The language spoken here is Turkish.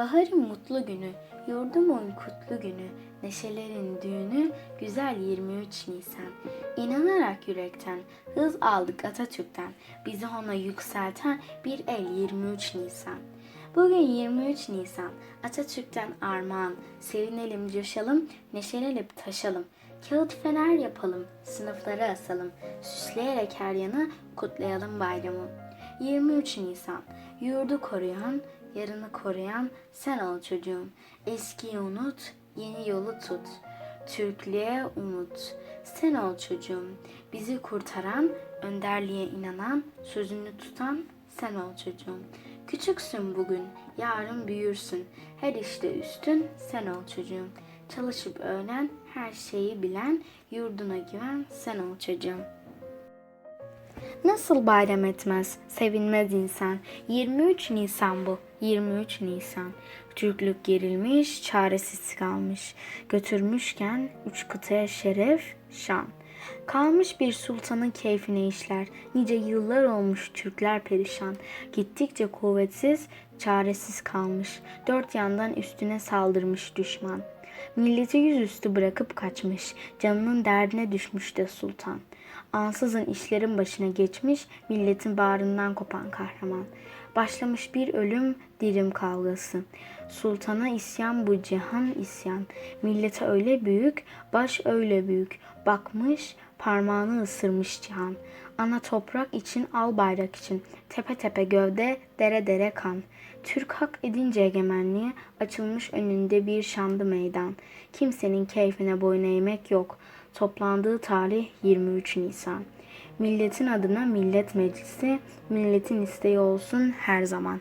Baharın mutlu günü, yurdumun kutlu günü, neşelerin düğünü, güzel 23 Nisan. İnanarak yürekten, hız aldık Atatürk'ten, bizi ona yükselten bir el 23 Nisan. Bugün 23 Nisan, Atatürk'ten armağan, sevinelim, coşalım, neşelenip taşalım. Kağıt fener yapalım, sınıflara asalım, süsleyerek her yana kutlayalım bayramı. 23 Nisan, yurdu koruyan, yarını koruyan sen ol çocuğum. Eskiyi unut, yeni yolu tut. Türklüğe umut, sen ol çocuğum. Bizi kurtaran, önderliğe inanan, sözünü tutan sen ol çocuğum. Küçüksün bugün, yarın büyürsün. Her işte üstün sen ol çocuğum. Çalışıp öğren, her şeyi bilen, yurduna güven sen ol çocuğum. Nasıl bayram etmez, sevinmez insan. 23 Nisan bu, 23 Nisan. Türklük gerilmiş, çaresiz kalmış. Götürmüşken üç kıtaya şeref, şan. Kalmış bir sultanın keyfine işler. Nice yıllar olmuş Türkler perişan. Gittikçe kuvvetsiz, çaresiz kalmış. Dört yandan üstüne saldırmış düşman. Milleti yüzüstü bırakıp kaçmış. Canının derdine düşmüş de sultan. Ansızın işlerin başına geçmiş, milletin bağrından kopan kahraman. Başlamış bir ölüm dirim kavgası. Sultana isyan bu cihan isyan. Millete öyle büyük, baş öyle büyük. Bakmış, parmağını ısırmış cihan. Ana toprak için, al bayrak için. Tepe tepe gövde, dere dere kan. Türk hak edince egemenliği, açılmış önünde bir şanlı meydan. Kimsenin keyfine boyun eğmek yok. Toplandığı tarih 23 Nisan. Milletin adına millet meclisi, milletin isteği olsun her zaman.